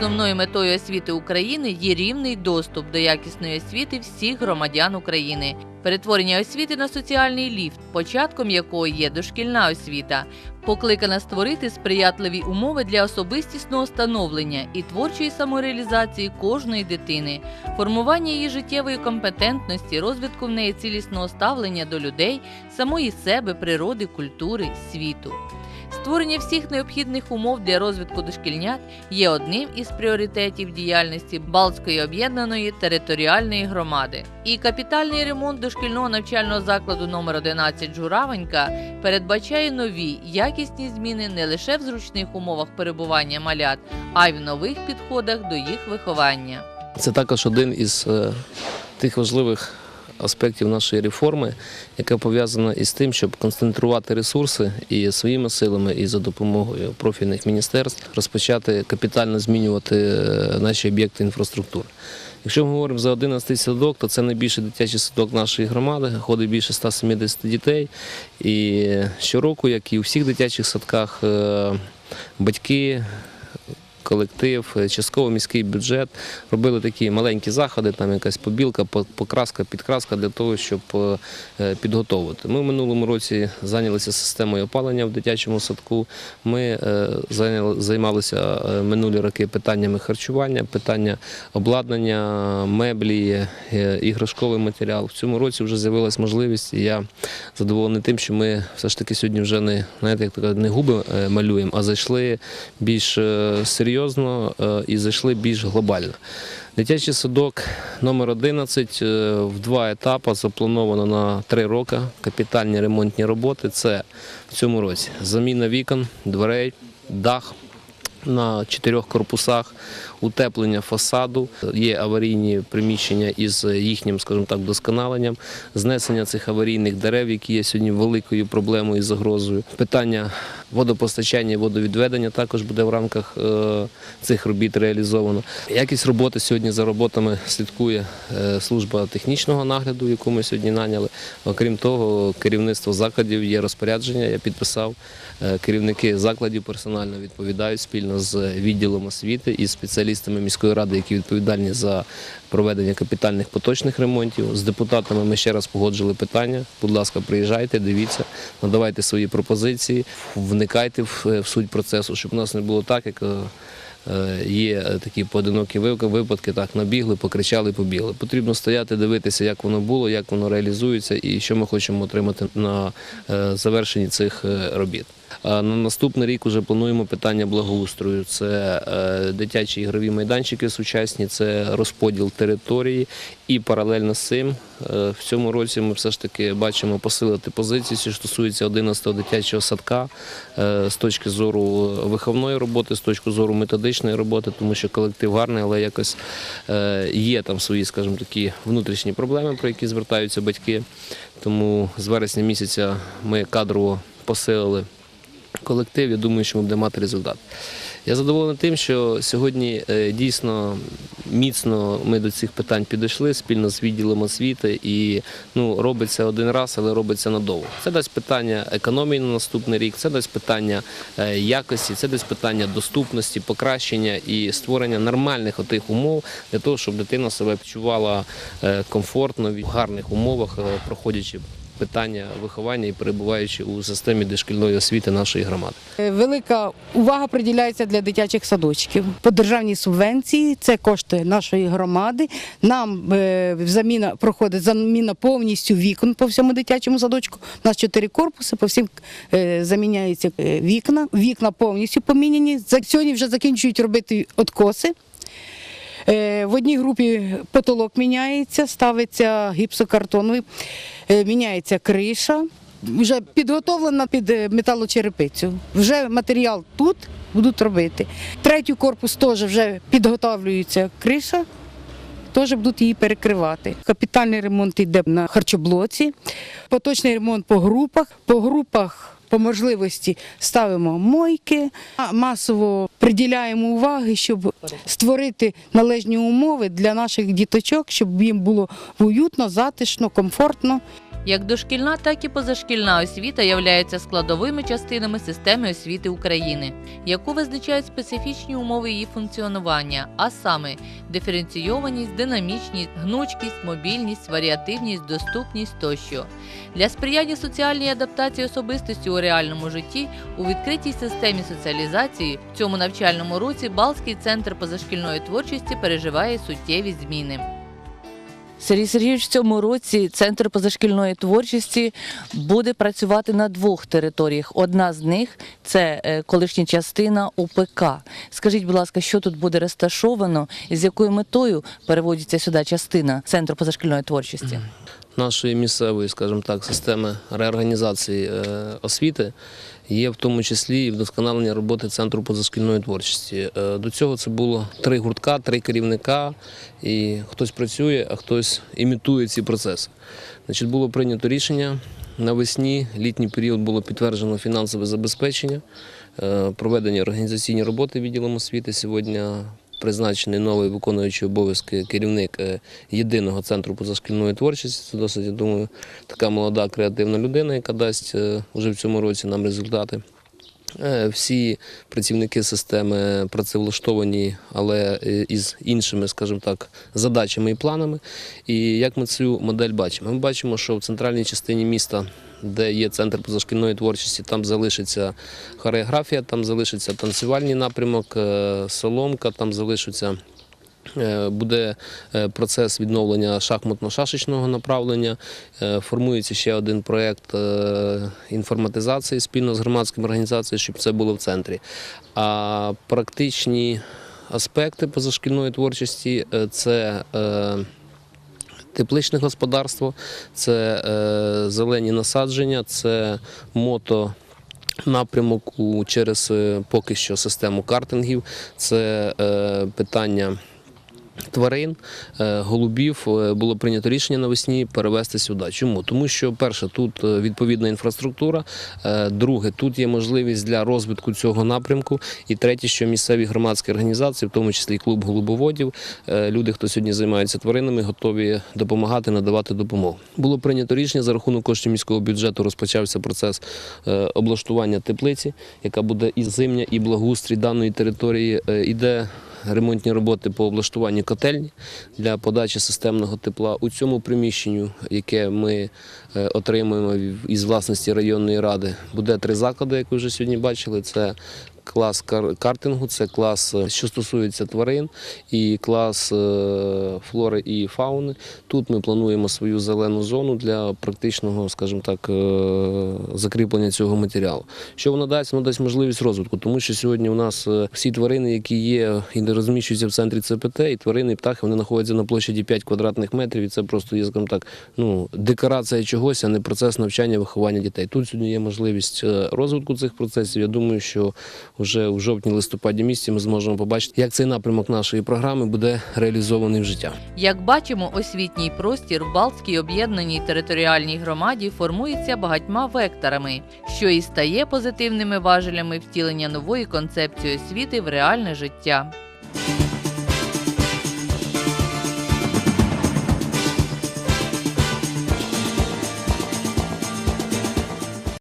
Основною метою освіти України є рівний доступ до якісної освіти всіх громадян України. Перетворення освіти на соціальний ліфт, початком якої є дошкільна освіта, покликана створити сприятливі умови для особистісного становлення і творчої самореалізації кожної дитини, формування її життєвої компетентності, розвитку в неї цілісного ставлення до людей, самої себе, природи, культури, світу. Створення всіх необхідних умов для розвитку дошкільнят є одним із пріоритетів діяльності Балтської об'єднаної територіальної громади. І капітальний ремонт дошкільного навчального закладу номер 11 Журавенька передбачає нові якісні зміни не лише в зручних умовах перебування малят, а й в нових підходах до їх виховання. Це також один із е, тих важливих аспектів нашої реформи, яка пов'язана із тим, щоб концентрувати ресурси і своїми силами, і за допомогою профільних міністерств розпочати капітально змінювати е, наші об'єкти інфраструктури. Якщо ми говоримо за 11 садок, то це найбільший дитячий садок нашої громади, ходить більше 170 дітей. І щороку, як і у всіх дитячих садках, е, батьки колектив, е, частково міський бюджет робили такі маленькі заходи, там якась побілка, покраска, підкраска для того, щоб е, е, підготовити. Ми в минулому році зайнялися системою опалення в дитячому садку. Ми займалися минулі роки питаннями харчування, питання обладнання, меблі, іграшковий матеріал. В цьому році вже з'явилась можливість, і я задоволений тим, що ми все ж таки сьогодні вже не знаєте, як не губи малюємо, а зайшли більш е, серйозно е, і зайшли більш глобально. Дитячий садок номер 11 е, в два етапи заплановано на три роки. Капітальні ремонтні роботи. Це в цьому році заміна вікон, дверей, дах на чотирьох корпусах, утеплення фасаду, є аварійні приміщення із їхнім, скажімо так, вдосконаленням, знесення цих аварійних дерев, які є сьогодні великою проблемою і загрозою. Питання водопостачання і водовідведення також буде в рамках е, цих робіт реалізовано. Якість роботи сьогодні за роботами слідкує е, служба технічного нагляду, яку ми сьогодні наняли. Окрім того, керівництво закладів є розпорядження. Я підписав. Е, Керівники закладів персонально відповідають спільно з відділом освіти і спеціалістами міської ради, які відповідальні за проведення капітальних поточних ремонтів. З депутатами ми ще раз погоджили питання. Будь ласка, приїжджайте, дивіться, надавайте свої пропозиції, вникайте в, в суть процесу, щоб у нас не було так, як. е, Е, Є такі поодинокі випадки, так набігли, покричали, побігли. Потрібно стояти, дивитися, як воно було, як воно реалізується і що ми хочемо отримати на е, завершенні цих е, робіт. А на наступний рік вже плануємо питання благоустрою. Це е, дитячі ігрові майданчики сучасні, це розподіл території. І паралельно з цим е, в цьому році ми все ж таки бачимо посилити позиції, що стосується 11-го дитячого садка е, з точки зору виховної роботи, з точки зору методичної роботи, тому що колектив гарний, але якось е, є там свої, скажімо, такі внутрішні проблеми, про які звертаються батьки. Тому з вересня місяця ми кадрово посилили колектив. Я думаю, що ми будемо мати результат. Я задоволений тим, що сьогодні е, дійсно міцно ми до цих питань підійшли спільно з відділом освіти і ну, робиться один раз, але робиться надовго. Це дасть питання економії на наступний рік, це дасть питання е, якості, це дасть питання доступності, покращення і створення нормальних отих умов для того, щоб дитина себе відчувала е, комфортно в гарних умовах, проходячи питання виховання і перебуваючи у системі дошкільної освіти нашої громади. Е, Велика увага приділяється для дитячих садочків. По державній субвенції це кошти нашої громади. Нам е, заміна проходить заміна повністю вікон по всьому дитячому садочку. У нас чотири корпуси, по всім е, заміняються вікна. Вікна повністю поміняні. Сьогодні вже закінчують робити откоси. Е, В одній групі потолок міняється, ставиться гіпсокартоновий, е, міняється криша. Вже підготовлена під е, металочерепицю. Вже матеріал тут будуть робити. Третій корпус теж вже підготовлюється криша, теж будуть її перекривати. Капітальний ремонт йде на харчоблоці, поточний ремонт по групах. По групах по можливості ставимо мойки, масово приділяємо уваги, щоб створити належні умови для наших діточок, щоб їм було уютно, затишно, комфортно. Як дошкільна, так і позашкільна освіта являються складовими частинами системи освіти України, яку визначають специфічні умови її функціонування, а саме диференційованість, динамічність, гнучкість, мобільність, варіативність, доступність тощо. Для сприяння соціальній адаптації особистості у реальному житті у відкритій системі соціалізації в цьому навчальному році Балтський центр позашкільної творчості переживає суттєві зміни. Сергій Сергійович, в цьому році центр позашкільної творчості буде працювати на двох територіях. Одна з них це е, колишня частина УПК. Скажіть, будь ласка, що тут буде розташовано і з якою метою переводиться сюди частина центру позашкільної творчості? нашої місцевої, скажімо так, системи реорганізації е, освіти є в тому числі і вдосконалення роботи центру позашкільної творчості. Е, До цього це було три гуртка, три керівника, і хтось працює, а хтось імітує ці процеси. Значить, було прийнято рішення. Навесні літній період було підтверджено фінансове забезпечення, е, проведення організаційні роботи відділом освіти. Сьогодні призначений новий виконуючий обов'язки керівник е, єдиного центру позашкільної творчості. Це досить, я думаю, така молода креативна людина, яка дасть е, вже в цьому році нам результати. Е, Всі працівники системи працевлаштовані, але із іншими, скажімо так, задачами і планами. І як ми цю модель бачимо? Ми бачимо, що в центральній частині міста, де є центр позашкільної творчості, там залишиться хореографія, там залишиться танцювальний напрямок, е, соломка, там залишиться. Е, Буде е, процес відновлення шахматно-шашечного направлення. Формується ще один проєкт інформатизації спільно з громадськими організаціями, щоб це було в центрі. А практичні аспекти позашкільної творчості це тепличне господарство, це е, зелені насадження, це мото. Напрямок через е, поки що систему картингів, це е, питання тварин, е, голубів е, було прийнято рішення навесні перевести сюди. Чому? Тому що перше, тут е, відповідна інфраструктура, друге, тут є можливість для розвитку цього напрямку. І третє, що місцеві громадські організації, в тому числі клуб голубоводів, люди, хто сьогодні займається тваринами, готові допомагати, надавати допомогу. Було прийнято рішення за рахунок коштів міського бюджету. Розпочався процес облаштування теплиці, яка буде і зимня, і благоустрій даної території. Іде ремонтні роботи по облаштуванню котельні для подачі системного тепла. У цьому приміщенню, яке ми е, отримуємо із власності районної ради, буде три заклади, як ви вже сьогодні бачили. Це клас картингу, це клас, е, що стосується тварин, і клас е, флори і фауни. Тут ми плануємо свою зелену зону для практичного, скажімо так, е, закріплення цього матеріалу. Що воно дасть? Воно дасть можливість розвитку, тому що сьогодні у нас всі тварини, які є і не розміщуються в центрі ЦПТ, і тварини, і птахи, вони знаходяться на площаді 5 квадратних метрів, і це просто є, скажімо так, ну, декорація чогось, а не процес навчання, виховання дітей. Тут сьогодні є можливість розвитку цих процесів. Я думаю, що вже в жовтні-листопаді місяці ми зможемо побачити, як цей напрямок нашої програми буде реалізований в життя. Як бачимо, освітній простір в Балтській об'єднаній територіальній громаді формується багатьма векторами, що і стає позитивними важелями втілення нової концепції освіти в реальне життя.